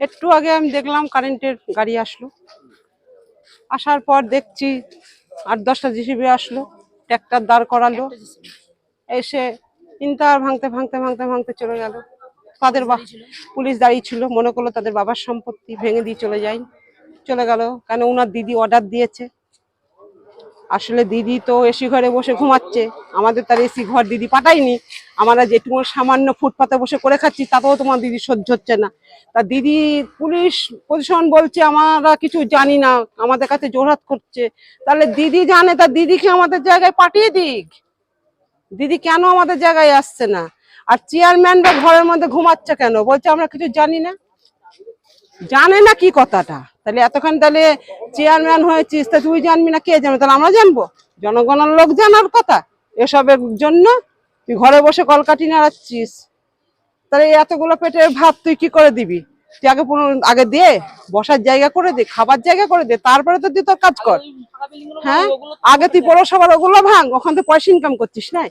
একটু আগে আমি দেখলাম কারেন্টের গাড়ি আসলো। আসার পর দেখছি আট দশটা জিসিবি আসলো ট্র্যাক্টর দাঁড় করালো, এসে ইন্টার ভাঙতে ভাঙতে ভাঙতে ভাঙতে চলে গেল। তাদের পুলিশ দাঁড়িয়ে ছিল, মনে করল তাদের বাবার সম্পত্তি ভেঙে দিয়ে চলে যায় চলে গেল, কেন ওনার দিদি অর্ডার দিয়েছে। আসলে দিদি তো এসি ঘরে বসে ঘুমাচ্ছে, আমাদের তার এসি ঘর দিদি পাঠায়নি, আমরা যেটুকু সামান্য ফুটপাতে বসে করে খাচ্ছি, তাতেও তোমার দিদি সহ্য হচ্ছে না। তা দিদি পুলিশ প্রশাসন বলছে, আমরা কিছু জানি না, আমাদের কাছে জোরহাত করছে। তাহলে দিদি জানে, তা দিদিকে আমাদের জায়গায় পাঠিয়ে দিক? দিদি কেন আমাদের জায়গায় আসছে না? আর চেয়ারম্যানরা ঘরের মধ্যে ঘুমাচ্ছে কেন? বলছে, আমরা কিছু জানি না। জানে না কি কথাটা। তাহলে এতক্ষণ তাহলে চেয়ারম্যান হয়েছিস, তা তুই জানবি না কে জানবে তাহলে আমরা জানব। জনগণের লোক জানার কথা, এসবের জন্য তুই ঘরে বসে কলকাটি নাড়াচ্ছিস। তাহলে এতগুলো পেটের ভাত তুই কি করে দিবি? তুই আগে আগে দে, বসার জায়গা করে দে, খাবার জায়গা করে দে, তারপরে তো তুই তোর কাজ কর। হ্যাঁ? আগে তুই পৌরসভার ওগুলো ভাঙ, ওখান থেকে পয়সা ইনকাম করছিস না?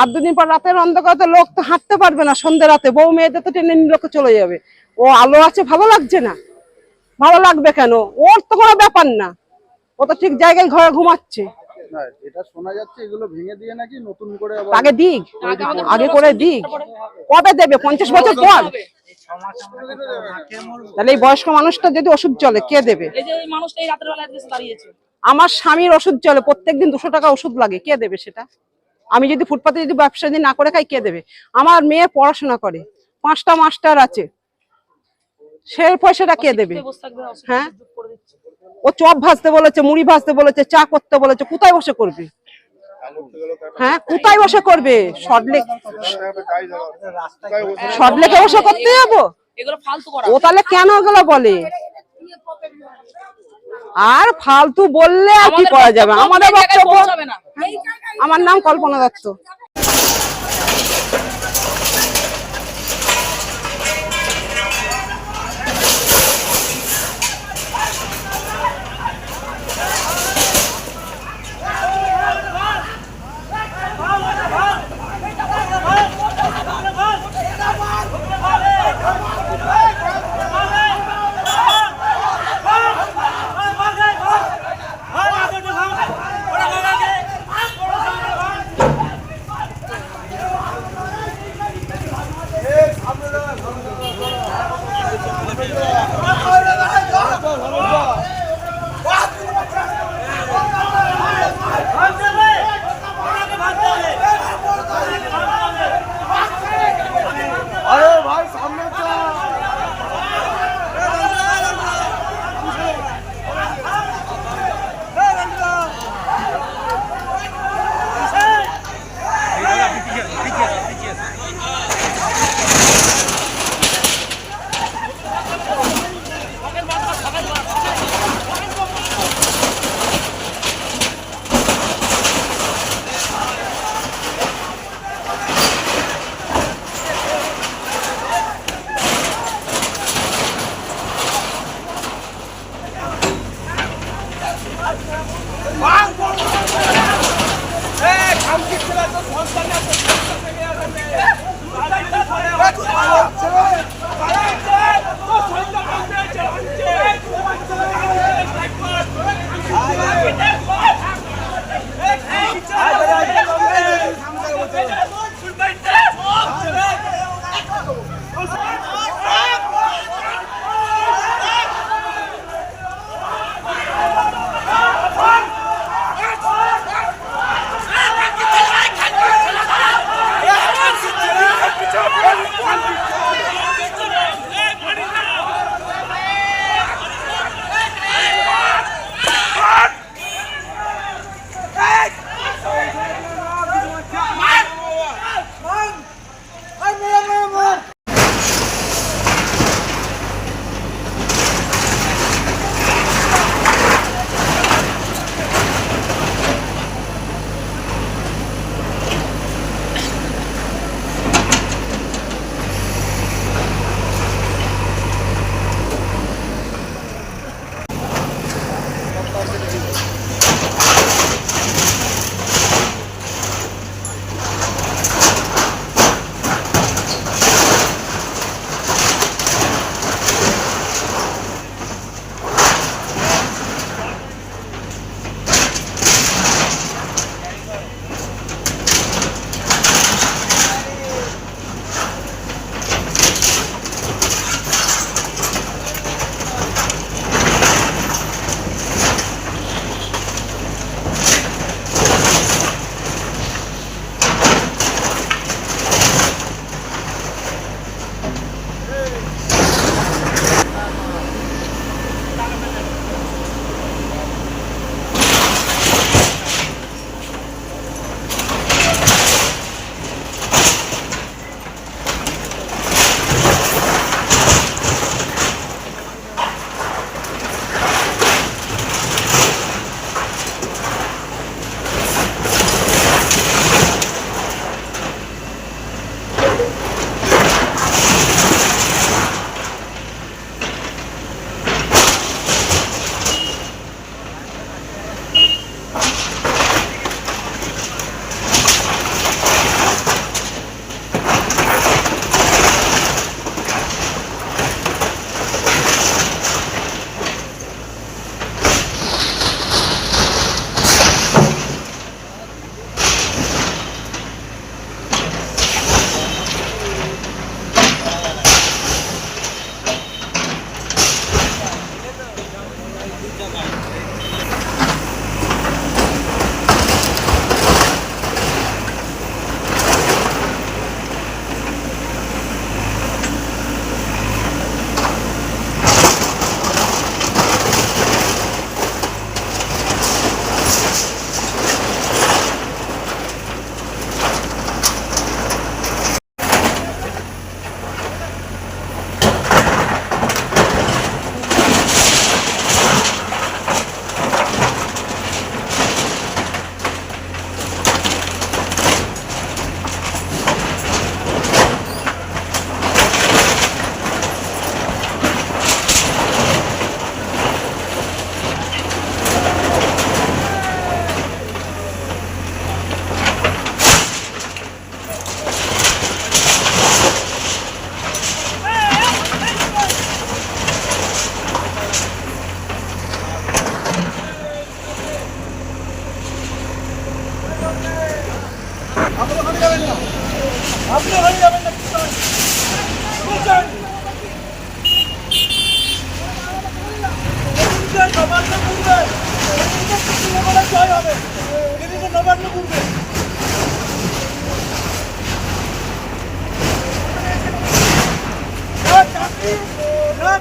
আর দুদিন পর রাতের অন্ধকারে লোক তো হাঁটতে পারবে না সন্ধ্যে রাতে। বউ মেয়েদের তো টেনে নিয়ে লোকে চলে যাবে। ও আলো আছে, ভালো লাগছে না? ভালো লাগবে কেন? ওর তো কোনো ব্যাপার না। ও তো ঠিক জায়গায় ঘরে ঘুমাচ্ছে। এটা শোনা যাচ্ছে এগুলো ভেঙে দিয়ে নাকি নতুন করে আগে দিক। আগে করে দিক। কবে দেবে? পঞ্চাশ বছর পর? তাহলে এই বয়স্ক মানুষটা যদি ওষুধ চলে কে দেবে? এই যে এই মানুষটা এই রাতের বেলা এসে দাঁড়িয়েছে। আমার স্বামীর ওষুধ চলে প্রত্যেকদিন দুশো টাকা ওষুধ লাগে। কে দেবে সেটা? আমি যদি ফুটপাতে যদি ব্যবসা যদি না করে খাই কে দেবে? আমার মেয়ে পড়াশোনা করে। পাঁচটা মাস্টার আছে। সে পয়সাটা কে দেবে? হ্যাঁ ও চপ ভাজতে বলেছে মুড়ি ভাজতে বলেছে চা করতে বলেছে কোথায় বসে করবে? হ্যাঁ কোথায় বসে করবে? সডলেক সডলেকে বসে করতে যাব? ও তাহলে কেন ওগুলো বলে? আর ফালতু বললে আর কি করা যাবে? আমাদের বক্তব্য আমার নাম কল্পনা দত্ত।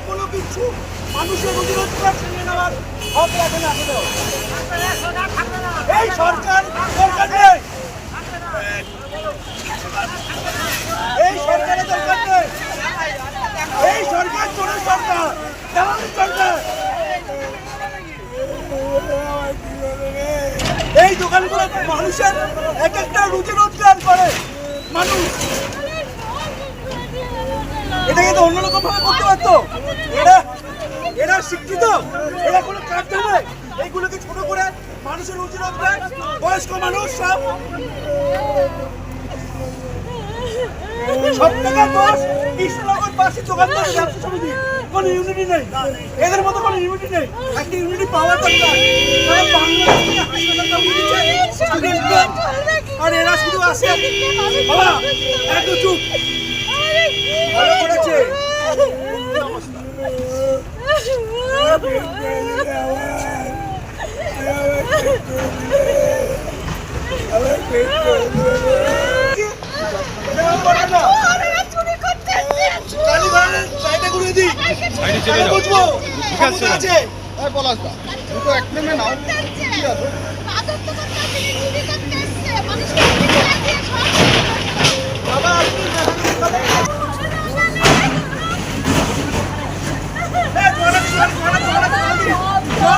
কোনো কিছু মানুষের রোজগার ছিনিয়ে নেওয়ার হক রাখে না এই সরকার এই সরকারের এই সরকার চোরের সরকার এই দোকানগুলো মানুষের এক একটা রুজি রোজগার করে। মানুষ। এটাকে তো অন্যরকম ভাবে করতে এরা এরা শিক্ষিত এরা কোনো কাজ জানে এইগুলোকে ছোট করে মানুষের রোজগার বয়স্ক মানুষ সব। সব থেকে দোষ কৃষ্ণনগর পাশে দোকানদার ব্যবসা সমিতি কোনো ইউনিটি নেই। এদের মতো কোনো ইউনিটি নেই। একটা ইউনিটি পাওয়া দরকার আর এরা শুধু আসে বাবা একটু চুপ। ভালো করেছে কালীঘরের সাইডে ঘুরিয়ে দিই সাইডে বুঝব ঠিক আছে এই পলাশদা দুটো এক নেমে নাও কি আছে বাবা আপনি মেকানিক এই জলদি জলদি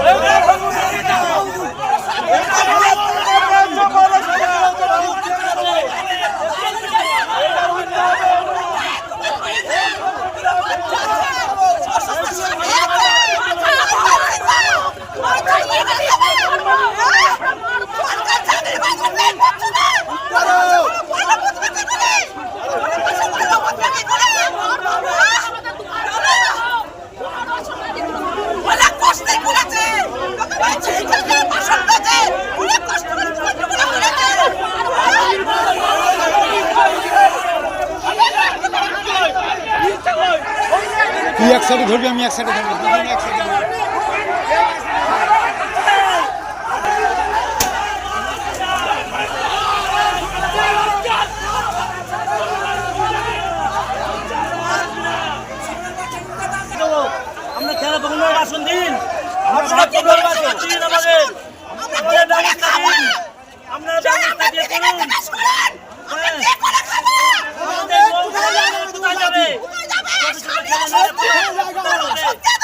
জলদি অনেক সাইডে ধরবি আমি এক সাইডে ধরবো এক সাইডে। আমরা খেলা ভগ্নের বাসন দিন। আমরা ভগ্নের দিন আমাদের। আমাদের। ব্যবস্থা দিন। আপনারা ব্যবস্থা দিয়ে করুন। আমাদের বউ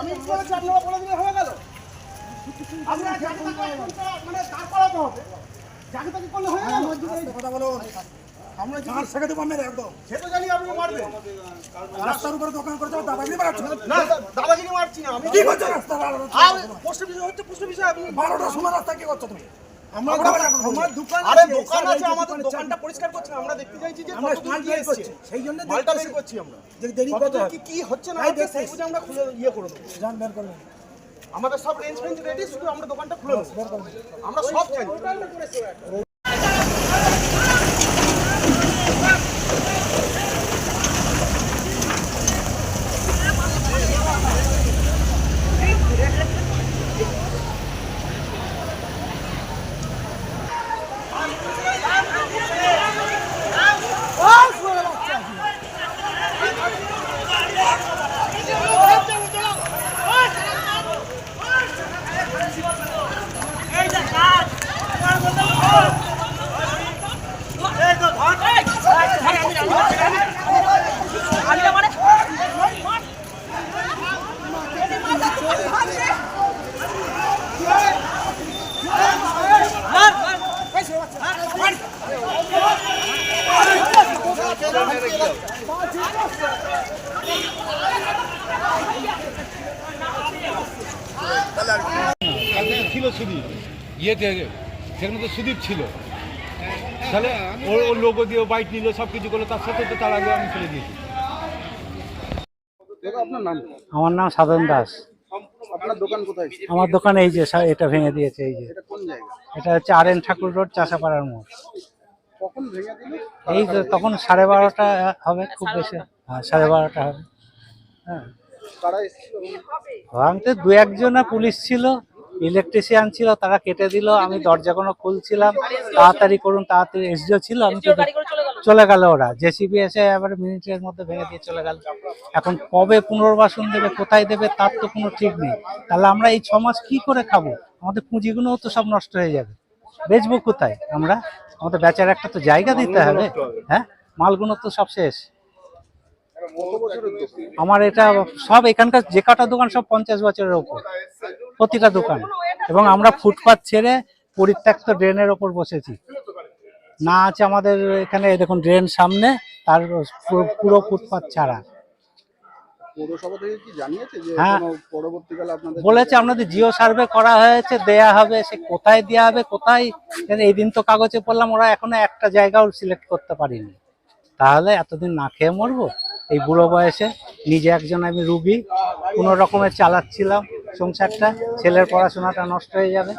আমি বলেছি আপনারা বলে দিলে হয়ে গেল আমরা মানে তারপরে তো হবে। যাকে তাকে করলে হয়ে গেল? কথা বলো। আমরা শেখে দেবো একদম সে তো জানি আপনি মারবেন। রাস্তার উপরে দোকান করতে না মারছি না আমি কি করছ রাস্তা আর পোস্ট অফিসে হচ্ছে পোস্ট অফিসে আপনি বারোটার সময় রাস্তা কি করছ তুমি? আমার দোকান আরে দোকান আছে আমাদের দোকানটা পরিষ্কার করছি আমরা দেখতে চাইছি যে আমরা করছি সেই জন্য মালটা বের করছি আমরা। দেরি কত? কি কি হচ্ছে না। বুঝে আমরা খুলে ইয়ে করে দেবো। বের আমাদের সব রেঞ্জ ফেঞ্জ রেডি শুধু আমরা দোকানটা খুলে দেবো। আমরা সব জানি ইয়েতে সেখানে তো সুদীপ ছিল। তাহলে ওর ওর লোগো দিয়ে বাইক নিল সব কিছু করল তার সাথে তো তার আগে আমি ফেলে দিয়েছি দেখো আপনার নাম। আমার নাম সাধন দাস। আপনার দোকান আমার দোকানে এই যে এটা ভেঙে দিয়েছে এই যে। এটা কোন জায়গা? এটা হচ্ছে আর এন ঠাকুর রোড চাষাপাড়ার মোড়। কখন ভেঙে দিল? এই যে তখন সাড়ে বারোটা হবে খুব বেশি। হ্যাঁ সাড়ে বারোটা হবে। হ্যাঁ। ভাঙতে দু একজনা পুলিশ ছিল। ইলেকট্রিশিয়ান ছিল তারা কেটে দিল আমি দরজা কোনো খুলছিলাম। তাড়াতাড়ি করুন তাড়াতাড়ি এসডিও ছিল আমি চলে গেল? ওরা। জেসিবি এসে এবার মিনিটের মধ্যে ভেঙে দিয়ে চলে গেল। এখন কবে পুনর্বাসন দেবে কোথায় দেবে তার তো কোনো ঠিক নেই। তাহলে আমরা এই ছমাস মাস কি করে খাব? আমাদের পুঁজিগুলোও তো সব নষ্ট হয়ে যাবে। বেচবো কোথায়? আমরা? আমাদের বেচার একটা তো জায়গা দিতে হবে। হ্যাঁ? মালগুলো তো সব শেষ। আমার এটা সব এখানকার যে কাটা দোকান সব পঞ্চাশ বছরের ওপর প্রতিটা দোকান। এবং আমরা ফুটপাথ ছেড়ে পরিত্যক্ত ড্রেনের ওপর বসেছি। না আছে আমাদের এখানে দেখুন ড্রেন সামনে তার পুরো- ফুটপাত ছাড়া। হ্যাঁ। বলেছে আপনাদের জিও সার্ভে করা হয়েছে দেয়া হবে সে কোথায় দেয়া হবে কোথায়? এই দিন তো কাগজে পড়লাম ওরা এখনও একটা জায়গাও সিলেক্ট করতে পারিনি। তাহলে এতদিন না খেয়ে মরবো? এই বুড়ো বয়সে নিজে একজন আমি রুগী, কোনো রকমের চালাচ্ছিলাম সংসারটা, ছেলের পড়াশোনাটা নষ্ট হয়ে যাবে।